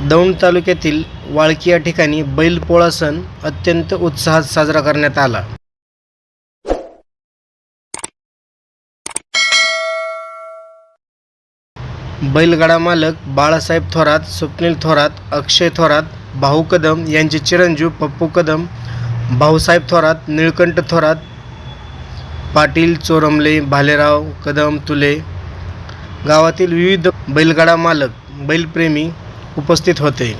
दौंड तालुक्यातील वाळकी या ठिकाणी बैलपोळा सण अत्यंत उत्साहात साजरा करण्यात आला. बैलगाडा मालक बाळासाहेब थोरात स्वप्नील थोरात अक्षय थोरात भाऊ कदम यांचे चिरंजीव पप्पू कदम भाऊसाहेब थोरात निळकंठ थोरात पाटील चोरमले भालेराव कदम तुले. गावातील विविध बैलगाडा मालक बैलप्रेमी उपस्थित होते.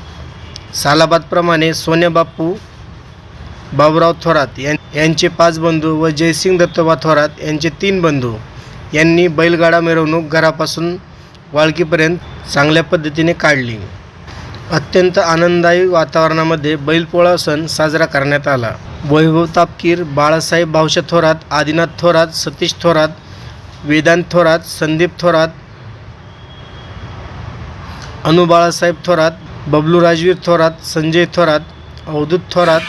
सालाबादप्रमाणे सोन्या बाप्पू बाबुराव थोरात यांचे पाच बंधू व जयसिंग दत्तोबा थोरात यांचे तीन बंधू. यांनी बैलगाडा मिरवणूक घरापासून वाळकीपर्यंत चांगल्या पद्धतीने काढली. अत्यंत आनंददायी वातावरणामध्ये बैलपोळा सण साजरा करण्यात आला. वैभव तापकीर बाळासाहेब भावशा थोरात आदिनाथ थोरात सतीश थोरात वेदांत थोरात संदीप थोरात अनुबाळासाहेब थोरात बबलू राजवीर थोरात संजय थोरात अवधूत थोरात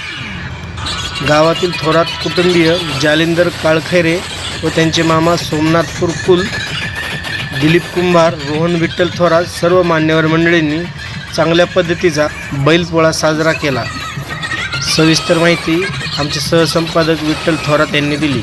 गावातील थोरात कुटुंबीय जालिंदर काळखैरे व त्यांचे मामा सोमनाथ कुरकुल दिलीप कुंभार रोहन विठ्ठल थोरात सर्व मान्यवर मंडळींनी चांगल्या पद्धतीचा बैलपोळा साजरा केला. सविस्तर माहिती आमचे सहसंपादक विठ्ठल थोरात यांनी दिली.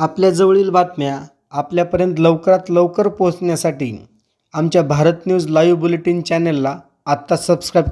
आपल्या जवळील बातम्या आपल्यापर्यंत लवकरात लवकर पोहोचण्यासाठी आमच्या भारत न्यूज लाईव्ह बुलेटिन चॅनलला आत्ता सबस्क्राईब